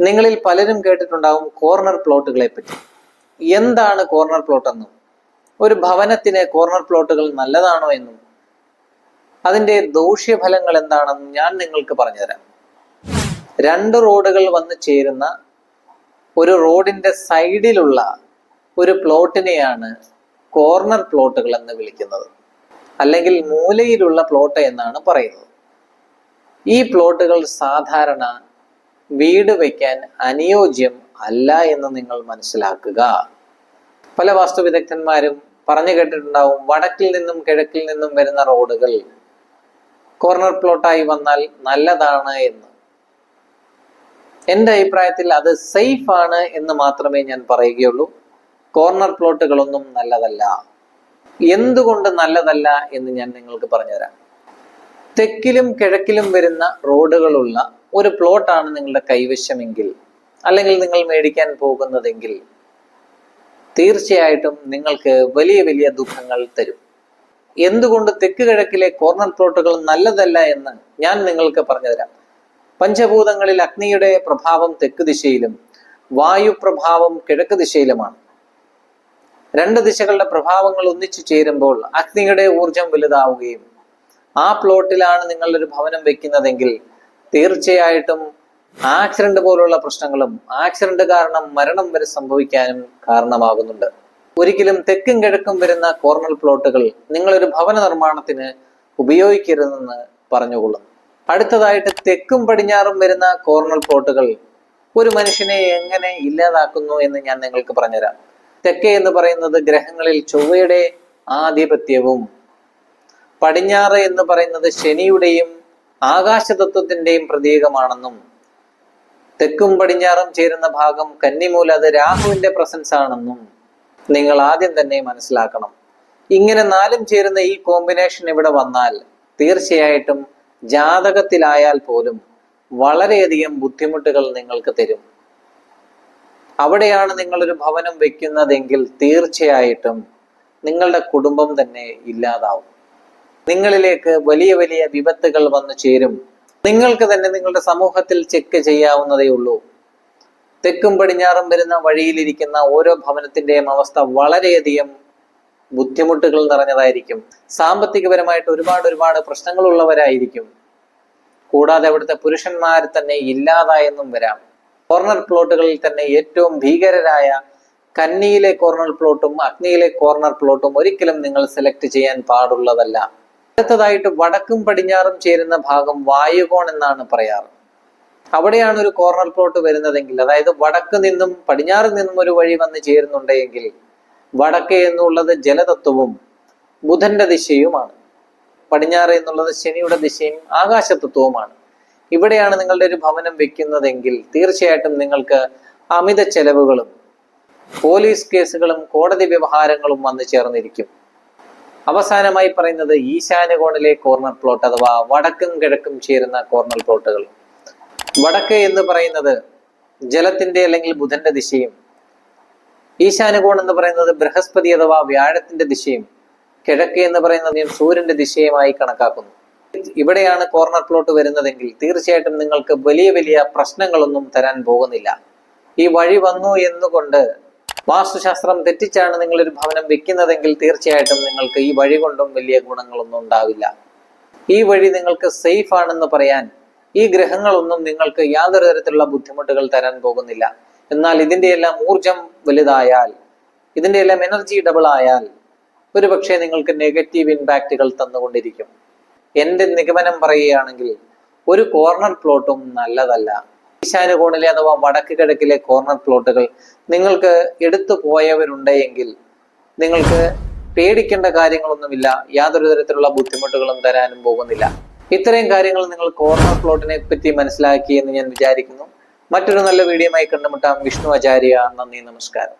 നിങ്ങളിൽ പലരും കേട്ടിട്ടുണ്ടാവും കോർണർ പ്ലോട്ടുകളെ പറ്റി. എന്താണ് കോർണർ പ്ലോട്ട് എന്നും? ഒരു ഭവനത്തിന് കോർണർ പ്ലോട്ടുകൾ നല്ലതാണോ എന്നും? അതിന്റെ ദൂഷ്യഫലങ്ങൾ എന്താണെന്നും ഞാൻ നിങ്ങൾക്ക് പറഞ്ഞുതരാം. രണ്ട് റോഡുകൾ വന്ന് ചേരുന്ന ഒരു റോഡിന്റെ സൈഡിലുള്ള ഒരു പ്ലോട്ടിനെയാണ് കോർണർ പ്ലോട്ടുകൾ എന്ന് വിളിക്കുന്നത്. അല്ലെങ്കിൽ മൂലയിലുള്ള പ്ലോട്ട് എന്നാണ് പറയുന്നത്. ഈ പ്ലോട്ടുകൾ സാധാരണ വീട് വയ്ക്കാൻ അനുയോജ്യം അല്ല എന്ന് നിങ്ങൾ മനസ്സിലാക്കുക. പല വാസ്തു വിദഗ്ധന്മാരും പറഞ്ഞു കേട്ടിട്ടുണ്ടാവും വടക്കിൽ നിന്നും കിഴക്കിൽ നിന്നും വരുന്ന റോഡുകൾ കോർണർ പ്ലോട്ടായി വന്നാൽ നല്ലതാണ് എന്ന്. എന്റെ അഭിപ്രായത്തിൽ അത് സേഫ് ആണ് എന്ന് മാത്രമേ ഞാൻ പറയുകയുള്ളൂ. കോർണർ പ്ലോട്ടുകളൊന്നും നല്ലതല്ല. എന്തുകൊണ്ട് നല്ലതല്ല എന്ന് ഞാൻ നിങ്ങൾക്ക് പറഞ്ഞുതരാം. തെക്കിലും കിഴക്കിലും വരുന്ന റോഡുകളുള്ള ഒരു പ്ലോട്ടാണ് നിങ്ങളുടെ കൈവശമെങ്കിൽ അല്ലെങ്കിൽ നിങ്ങൾ മേടിക്കാൻ പോകുന്നതെങ്കിൽ തീർച്ചയായിട്ടും നിങ്ങൾക്ക് വലിയ വലിയ ദുഃഖങ്ങൾ തരും. എന്തുകൊണ്ട് തെക്ക് കിഴക്കിലെ കോർണർ പ്ലോട്ടുകൾ നല്ലതല്ല എന്ന് ഞാൻ നിങ്ങൾക്ക് പറഞ്ഞുതരാം. പഞ്ചഭൂതങ്ങളിൽ അഗ്നിയുടെ പ്രഭാവം തെക്ക് ദിശയിലും വായു പ്രഭാവം കിഴക്ക് ദിശയിലുമാണ്. രണ്ട് ദിശകളുടെ പ്രഭാവങ്ങൾ ഒന്നിച്ചു ചേരുമ്പോൾ അഗ്നിയുടെ ഊർജം വലുതാവുകയും ആ പ്ലോട്ടിലാണ് നിങ്ങളൊരു ഭവനം വെക്കുന്നതെങ്കിൽ തീർച്ചയായിട്ടും ആക്സിഡന്റ് പോലുള്ള പ്രശ്നങ്ങളും ആക്സിഡന്റ് കാരണം മരണം വരെ സംഭവിക്കാനും കാരണമാകുന്നുണ്ട്. ഒരിക്കലും തെക്കും കിഴക്കും വരുന്ന കോർണർ പ്ലോട്ടുകൾ നിങ്ങളൊരു ഭവന നിർമ്മാണത്തിന് ഉപയോഗിക്കരുതെന്ന് പറഞ്ഞുകൊള്ളുന്നു അടുത്തതായിട്ട് തെക്കും പടിഞ്ഞാറും വരുന്ന കോർണർ പ്ലോട്ടുകൾ ഒരു മനുഷ്യനെ എങ്ങനെ ഇല്ലാതാക്കുന്നു എന്ന് ഞാൻ നിങ്ങൾക്ക് പറഞ്ഞുതരാം. തെക്കേ എന്ന് പറയുന്നത് ഗ്രഹങ്ങളിൽ ചൊവ്വയുടെ ആധിപത്യവും പടിഞ്ഞാറ് എന്ന് പറയുന്നത് ശനിയുടെയും ആകാശതത്വത്തിന്റെയും പ്രതീകമാണെന്നും തെക്കും പടിഞ്ഞാറും ചേരുന്ന ഭാഗം കന്നിമൂല അത് രാഹുവിന്റെ പ്രസൻസ് ആണെന്നും നിങ്ങൾ ആദ്യം തന്നെ മനസ്സിലാക്കണം. ഇങ്ങനെ നാലും ചേരുന്ന ഈ കോമ്പിനേഷൻ ഇവിടെ വന്നാൽ തീർച്ചയായിട്ടും ജാതകത്തിലായാൽ പോലും വളരെയധികം ബുദ്ധിമുട്ടുകൾ നിങ്ങൾക്ക് തരും. അവിടെയാണ് നിങ്ങളൊരു ഭവനം വെക്കുന്നതെങ്കിൽ തീർച്ചയായിട്ടും നിങ്ങളുടെ കുടുംബം തന്നെ ഇല്ലാതാവും. നിങ്ങളിലേക്ക് വലിയ വലിയ വിപത്തുകൾ വന്നു ചേരും. നിങ്ങൾക്ക് തന്നെ നിങ്ങളുടെ സമൂഹത്തിൽ ചെക്ക് ചെയ്യാവുന്നതേ ഉള്ളൂ. തെക്കും പടിഞ്ഞാറും വരുന്ന വഴിയിലിരിക്കുന്ന ഓരോ ഭവനത്തിന്റെയും അവസ്ഥ വളരെയധികം ബുദ്ധിമുട്ടുകൾ നിറഞ്ഞതായിരിക്കും. സാമ്പത്തികപരമായിട്ട് ഒരുപാട് ഒരുപാട് പ്രശ്നങ്ങളുള്ളവരായിരിക്കും. കൂടാതെ അവിടുത്തെ പുരുഷന്മാർ തന്നെ ഇല്ലാതായെന്നും വരാം. കോർണർ പ്ലോട്ടുകളിൽ തന്നെ ഏറ്റവും ഭീകരരായ കന്നിയിലെ കോർണർ പ്ലോട്ടും അഗ്നിയിലെ കോർണർ പ്ലോട്ടും ഒരിക്കലും നിങ്ങൾ സെലക്ട് ചെയ്യാൻ പാടുള്ളതല്ല. അടുത്തതായിട്ട് വടക്കും പടിഞ്ഞാറും ചേരുന്ന ഭാഗം വായുകോൺ എന്നാണ് പറയാറ്. അവിടെയാണ് ഒരു കോർണർ പ്ലോട്ട് വരുന്നതെങ്കിൽ അതായത് വടക്ക് നിന്നും പടിഞ്ഞാറ് നിന്നും ഒരു വഴി വന്ന് ചേരുന്നുണ്ടെങ്കിൽ വടക്ക് എന്നുള്ളത് ജലതത്വവും ബുധന്റെ ദിശയുമാണ്. പടിഞ്ഞാറ് എന്നുള്ളത് ശനിയുടെ ദിശയും ആകാശതത്വവുമാണ്. ഇവിടെയാണ് നിങ്ങളുടെ ഒരു ഭവനം വെക്കുന്നതെങ്കിൽ തീർച്ചയായിട്ടും നിങ്ങൾക്ക് അമിത ചെലവുകളും പോലീസ് കേസുകളും കോടതി വ്യവഹാരങ്ങളും വന്നു ചേർന്നിരിക്കും. അവസാനമായി പറയുന്നത് ഈശാന കോണിലെ കോർണർ പ്ലോട്ട് അഥവാ വടക്കും കിഴക്കും ചേരുന്ന കോർണർ പ്ലോട്ടുകൾ വടക്ക് എന്ന് പറയുന്നത് ജലത്തിന്റെ അല്ലെങ്കിൽ ബുധന്റെ ദിശയും ഈശാനകോൺ എന്ന് പറയുന്നത് ബൃഹസ്പതി അഥവാ വ്യാഴത്തിന്റെ ദിശയും കിഴക്ക് എന്ന് പറയുന്നത് സൂര്യന്റെ ദിശയുമായി കണക്കാക്കുന്നു. ഇവിടെയാണ് കോർണർ പ്ലോട്ട് വരുന്നതെങ്കിൽ തീർച്ചയായിട്ടും നിങ്ങൾക്ക് വലിയ വലിയ പ്രശ്നങ്ങളൊന്നും തരാൻ പോകുന്നില്ല. ഈ വഴി വന്നു എന്നുകൊണ്ട് വാസ്തുശാസ്ത്രം തെറ്റിച്ചാണ് നിങ്ങൾ ഒരു ഭവനം വെക്കുന്നതെങ്കിൽ തീർച്ചയായിട്ടും നിങ്ങൾക്ക് ഈ വഴി കൊണ്ടും വലിയ ഗുണങ്ങളൊന്നും ഉണ്ടാവില്ല. ഈ വഴി നിങ്ങൾക്ക് സേഫ് ആണെന്ന് പറയാൻ ഈ ഗ്രഹങ്ങളൊന്നും നിങ്ങൾക്ക് യാതൊരു തരത്തിലുള്ള ബുദ്ധിമുട്ടുകൾ തരാൻ പോകുന്നില്ല. എന്നാൽ ഇതിന്റെ എല്ലാം ഊർജം വലുതായാൽ ഇതിന്റെ എല്ലാം എനർജി ഡബിൾ ആയാൽ ഒരു പക്ഷേ നിങ്ങൾക്ക് നെഗറ്റീവ് ഇമ്പാക്റ്റുകൾ തന്നുകൊണ്ടിരിക്കും. എന്റെ നിഗമനം പറയുകയാണെങ്കിൽ ഒരു കോർണർ പ്ലോട്ടും നല്ലതല്ല. ഈശാനുകോണിലെ അഥവാ വടക്ക് കിഴക്കിലെ കോർണർ പ്ലോട്ടുകൾ നിങ്ങൾക്ക് എടുത്തു പോയവരുണ്ടെങ്കിൽ നിങ്ങൾക്ക് പേടിക്കേണ്ട കാര്യങ്ങളൊന്നുമില്ല. യാതൊരു തരത്തിലുള്ള ബുദ്ധിമുട്ടുകളും തരാനും പോകുന്നില്ല. ഇത്രയും കാര്യങ്ങൾ നിങ്ങൾ കോർണർ പ്ലോട്ടിനെ പറ്റി മനസ്സിലാക്കി എന്ന് ഞാൻ വിചാരിക്കുന്നു. മറ്റൊരു നല്ല വീഡിയോയുമായി കണ്ടുമുട്ടാം. വിഷ്ണു ആചാര്യ നന്ദി നമസ്കാരം.